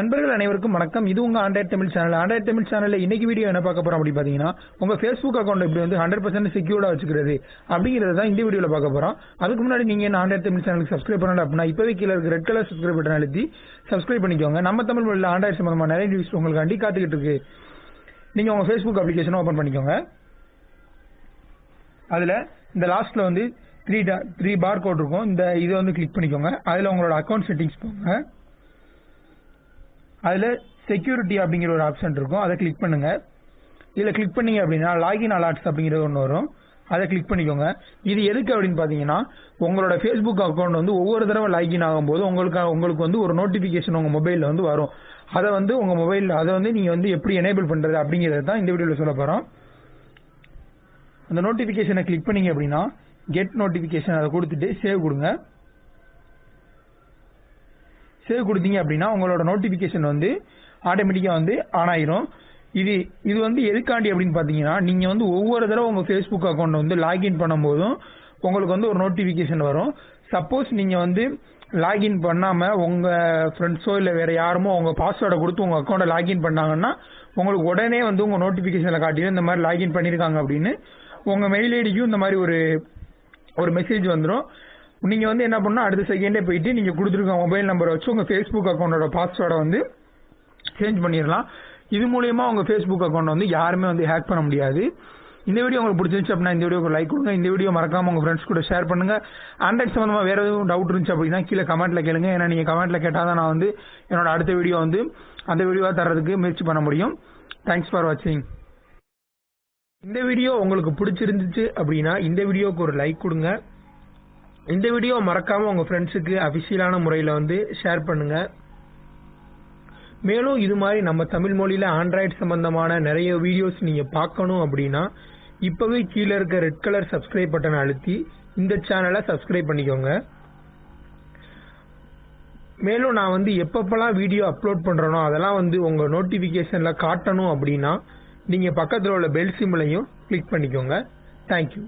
நண்பர்கள் அனைவருக்கும் வணக்கம். இது உங்க Android Tamil channel Android Tamil சேனல்ல இன்னைக்கு வீடியோ என்ன பார்க்க போறோம் அப்படி பாத்தீங்கன்னா உங்க ஃபேஸ்புக் அக்கௌண்ட் எப்படி வந்து ஹண்ட்ரட் பர்சன்ட் செக்யூர்டா வச்சுக்கிறது அப்படிங்கறத தான் இந்த வீடியோல பார்க்க போறோம். அதுக்கு முன்னாடி நீங்க என்ன ஆண்ட்ராய்ட் தமிழ் சேனலுக்கு சப்ஸ்கிரைப் பண்ணல அப்படின்னா இப்பவே கீழே இருக்க ரெட் கலர் சப்ஸ்கிரைப் பட்டன் அழுத்தி சப்ஸ்கிரைப் பண்ணிக்கோங்க. நம்ம தமிழ் மொழியில் ஆண்ட்ராய்ட் சம்பந்தமா நிறைய நியூஸ் உங்களுக்கு அண்டி காத்துக்கிட்டு இருக்கு. நீங்க உங்க ஃபேஸ்புக் அப்ளிகேஷன் ஓபன் பண்ணிக்கோங்க. அதுல இந்த லாஸ்ட்ல வந்து த்ரீ த்ரீ பார் கோட் இருக்கும். இந்த இதை வந்து கிளிக் பண்ணிக்கோங்க. அதுல உங்களோட அக்கௌண்ட் செட்டிங்ஸ் போங்க. அதுல செக்யூரிட்டி அப்படிங்கிற ஒரு ஆப்ஷன் இருக்கும். அதை கிளிக் பண்ணுங்க. இதுல கிளிக் பண்ணீங்க அப்படின்னா லாகின் அலாட்ஸ் அப்படிங்கிறது ஒன்று வரும். அதை கிளிக் பண்ணிக்கோங்க. இது எதுக்கு அப்படின்னு பாத்தீங்கன்னா உங்களோட ஃபேஸ்புக் அக்கௌண்ட் வந்து ஒவ்வொரு தடவை லாகின் ஆகும்போது உங்களுக்கு உங்களுக்கு வந்து ஒரு நோட்டிபிகேஷன் உங்க மொபைல்ல வந்து வரும். அதை வந்து உங்க மொபைல் அதை வந்து நீங்க வந்து எப்படி எனேபிள் பண்றது அப்படிங்கறத தான் இந்த வீடியோல சொல்ல போறோம். அந்த நோட்டிபிகேஷனை கிளிக் பண்ணீங்க அப்படின்னா கெட் நோட்டிபிகேஷன் அதை கொடுத்துட்டு சேவ் கொடுங்க. சேவ் கொடுத்தீங்க அப்படின்னா உங்களோட நோட்டிபிகேஷன் வந்து ஆட்டோமேட்டிக்கா வந்து ஆன் ஆயிரும். இது இது வந்து எதுக்காண்டி அப்படின்னு பாத்தீங்கன்னா நீங்க வந்து ஒவ்வொரு தடவை உங்க ஃபேஸ்புக் அக்கௌண்ட் வந்து லாகின் பண்ணும்போதும் உங்களுக்கு வந்து ஒரு நோட்டிபிகேஷன் வரும். சப்போஸ் நீங்க வந்து லாகின் பண்ணாம உங்க ஃப்ரெண்ட்ஸோ இல்ல வேற யாருமோ உங்க பாஸ்வேர்டை கொடுத்து உங்க அக்கௌண்ட்டை லாகின் பண்ணாங்கன்னா உங்களுக்கு உடனே வந்து உங்க நோட்டிபிகேஷன்ல காட்டிடும் இந்த மாதிரி லாகின் பண்ணிருக்காங்க அப்படின்னு உங்க மெயில் ஐடிக்கும் இந்த மாதிரி ஒரு ஒரு மெசேஜ் வந்துடும் நீங்க வந்து என்ன பண்ணா அடுத்த செகண்டே போயிட்டு நீங்க கொடுத்துருக்க மொபைல் நம்பரை வச்சு உங்க ஃபேஸ்புக் அக்கௌண்டோட பாஸ்வேர்டை வந்து சேஞ்ச் பண்ணிடலாம். இது மூலியமா உங்க ஃபேஸ்புக் அக்கௌண்ட் வந்து யாருமே வந்து ஹேக் பண்ண முடியாது. இந்த வீடியோ உங்களுக்கு பிடிச்சிருந்துச்சு அப்படின்னா இந்த வீடியோக்கு லைக் கொடுங்க. இந்த வீடியோ மறக்காம உங்க ஃப்ரெண்ட்ஸ் கூட ஷேர் பண்ணுங்க. ஆண்ட்ராய்ட் சம்பந்தமா வேற எதுவும் டவுட் இருந்துச்சு அப்படின்னா கீழே கமெண்ட்ல கேளுங்க. ஏன்னா நீங்க கமெண்ட்ல கேட்டாதான் நான் வந்து என்னோட அடுத்த வீடியோ வந்து அந்த வீடியோவா தர்றதுக்கு முயற்சி பண்ண முடியும். தேங்க்ஸ் ஃபார் வாட்சிங் இந்த வீடியோ உங்களுக்கு பிடிச்சிருந்துச்சு அப்படின்னா இந்த வீடியோக்கு ஒரு லைக் கொடுங்க. இந்த வீடியோ மறக்காம உங்க ஃப்ரெண்ட்ஸுக்கு அபிஷியலான முறையில் வந்து ஷேர் பண்ணுங்க. மேலும் இது மாதிரி நம்ம தமிழ் மொழியில ஆண்ட்ராய்டு சம்பந்தமான நிறைய வீடியோஸ் நீங்க பார்க்கணும் அப்படின்னா இப்பவே கீழே இருக்க ரெட் கலர் சப்ஸ்கிரைப் பட்டனை அழுத்தி இந்த சேனலை சப்ஸ்கிரைப் பண்ணிக்கோங்க. மேலும் நான் வந்து எப்பப்பெல்லாம் வீடியோ அப்லோட் பண்றேனோ அதெல்லாம் வந்து உங்க நோட்டிபிகேஷன்ல காட்டணும் அப்படின்னா நீங்க பக்கத்தில் உள்ள பெல் சிம்பிளையும் கிளிக் பண்ணிக்கோங்க. Thank you